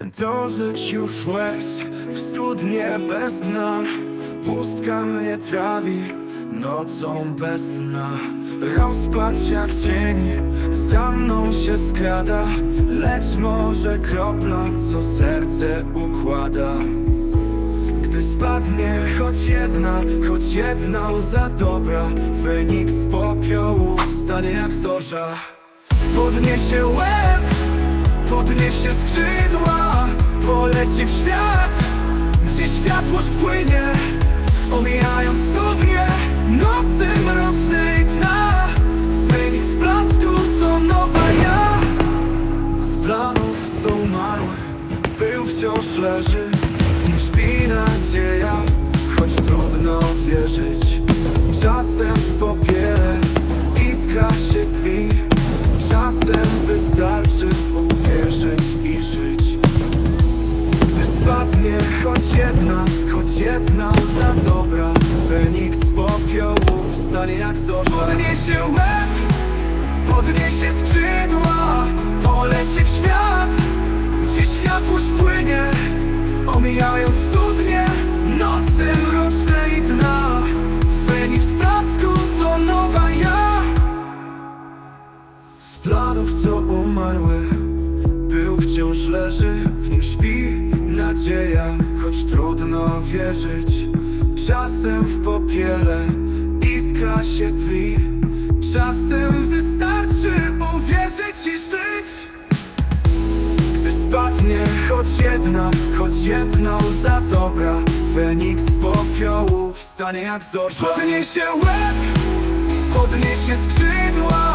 Dosyć już łez w studnie bez dna. Pustka mnie trawi nocą bez dna. Rozpacz jak cień za mną się skrada Lecz może kropla, co serce układa. Gdy spadnie choć jedna, choć jedna łza dobra Wynik z popiołu stanie jak zorza. Podniesie łeb, podniesie skrzydła Poleci w świat, gdzie światłość płynie Omijając studnie, nocy mroczne i tna Wynik z blasku to nowa ja. Z planów, co umarły Był wciąż leży. W nim śpi nadzieja Choć trudno wierzyć jedna łza dobra Wynik z popiołu Wstanie jak zorza. Podniesie łeb Podniesie skrzydła, poleci w świat Gdzie światłość płynie, omijając studnie Nocy mroczne i dna. Feniks blasku to nowa ja. Z planów co umarły Był wciąż leży, w nim śpi nadzieja Choć trudno wierzyć. Czasem w popiele iskra się tli. Czasem wystarczy uwierzyć i żyć. Gdy spadnie choć jedna, choć jedna łza dobra Feniks z popiołu wstanie jak zorza Podniesie łeb, podniesie skrzydła